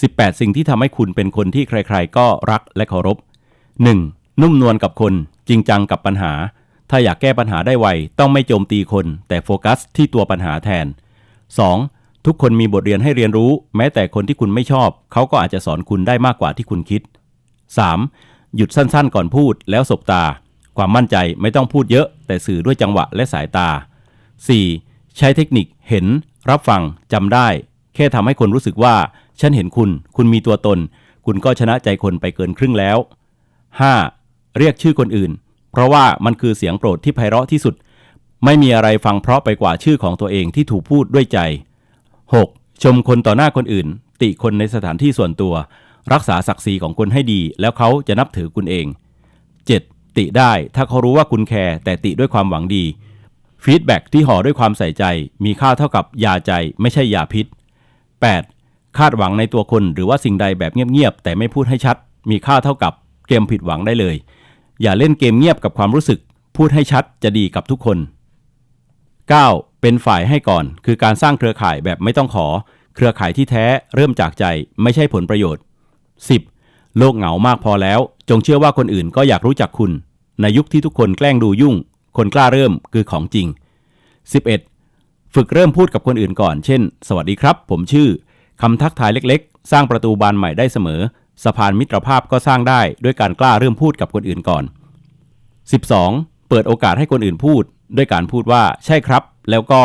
18 สิ่งที่ทำให้คุณเป็นคนที่ใครๆ ก็รักและเคารพ 1. นุ่มนวลกับคน จริงจังกับปัญหา ถ้าอยากแก้ปัญหาได้ไว ต้องไม่โจมตีคน แต่โฟกัสที่ตัวปัญหาแทน 2. ทุกคนมีบทเรียนให้เรียนรู้ แม้แต่คนที่คุณไม่ชอบ เขาก็อาจจะสอนคุณได้มากกว่าที่คุณคิด 3. หยุดสั้นๆ ก่อนพูดแล้วสบตา ความมั่นใจไม่ต้องพูดเยอะ แต่สื่อด้วยจังหวะและสายตา 4. ใช้เทคนิคเห็น รับฟังจำได้ แค่ทำให้คนรู้สึกว่า ฉันเห็นคุณ คุณมีตัวตน คุณก็ชนะใจคนไปเกินครึ่งแล้ว 5. เรียกชื่อคนอื่น เพราะว่ามันคือเสียงโปรดที่ไพเราะที่สุด ไม่มีอะไรฟังเพราะไปกว่าชื่อของตัวเองที่ถูกพูดด้วยใจ 6. ชมคนต่อหน้าคนอื่น ติคนในสถานที่ส่วนตัว รักษาศักดิ์ศรีของคนให้ดี แล้วเขาจะนับถือคุณเอง 7. ติได้ถ้าเขารู้ว่าคุณแคร์แต่ติด้วยความหวังดีฟีดแบ็กที่ห่อด้วยความใส่ใจ มีค่าเท่ากับยาใจไม่ใช่ยาพิษ 8. คาดหวังในตัวคนหรือว่าสิ่งใดแบบเงียบๆแต่ไม่พูดให้ชัด มีค่าเท่ากับเกมผิดหวังได้เลย อย่าเล่นเกมเงียบกับความรู้สึก พูดให้ชัดจะดีกับทุกคน 9. เป็นฝ่ายให้ก่อน คือการสร้างเครือข่ายแบบไม่ต้องขอ เครือข่ายที่แท้เริ่มจากใจไม่ใช่ผลประโยชน์ 10. โลกเหงามากพอแล้ว จงเชื่อว่าคนอื่นก็อยากรู้จักคุณ ในยุคที่ทุกคนแกล้งดูยุ่ง คนกล้าเริ่มคือของจริง 11. ฝึกเริ่มพูดกับคนอื่นก่อน เช่น สวัสดีครับ ผมชื่อ คำทักทายเล็กๆ สร้างประตูบานใหม่ได้เสมอ สะพานมิตรภาพก็สร้างได้ด้วยการกล้าเริ่มพูดกับคนอื่นก่อน 12. เปิดโอกาสให้คนอื่นพูด ด้วยการพูดว่าใช่ครับ แล้วก็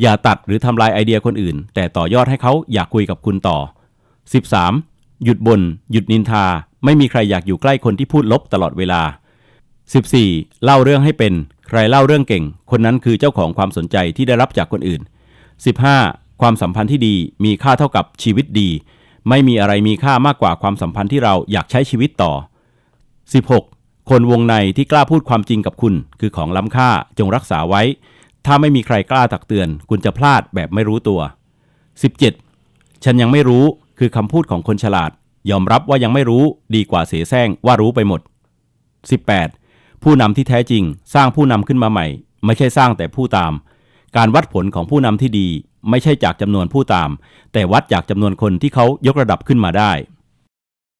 อย่าตัดหรือทำลายไอเดียคนอื่น แต่ต่อยอดให้เขาอยากคุยกับคุณต่อ 13. หยุดบน่นหยุดนินทา ไม่มีใครอยากอยู่ใกล้คนที่พูดลบตลอดเวลา 14. เล่าเรื่องให้เป็น ใครเล่าเรื่องเก่ง คนนั้นคือเจ้าของความสนใจที่ได้รับจากคนอื่น 15. ความสัมพันธ์ที่ดีมีค่าเท่ากับชีวิตดี ไม่มีอะไรมีค่ามากกว่าความสัมพันธ์ที่เราอยากใช้ชีวิตต่อ 16. คนวงในที่กล้าพูดความจริงกับคุณ คือของล้ำค่าจงรักษาไว้ ถ้าไม่มีใครกล้าตักเตือน คุณจะพลาดแบบไม่รู้ตัว 17. ฉันยังไม่รู้คือคำพูดของคนฉลาด ยอมรับว่ายังไม่รู้ดีกว่าเสียแซงว่ารู้ไปหมด 18. ผู้นำที่แท้จริง สร้างผู้นำขึ้นมาใหม่ ไม่ใช่สร้างแต่ผู้ตาม การวัดผลของผู้นำที่ดี ไม่ใช่จากจำนวนผู้ตาม แต่วัดจากจำนวนคนที่เขายกระดับขึ้นมาได้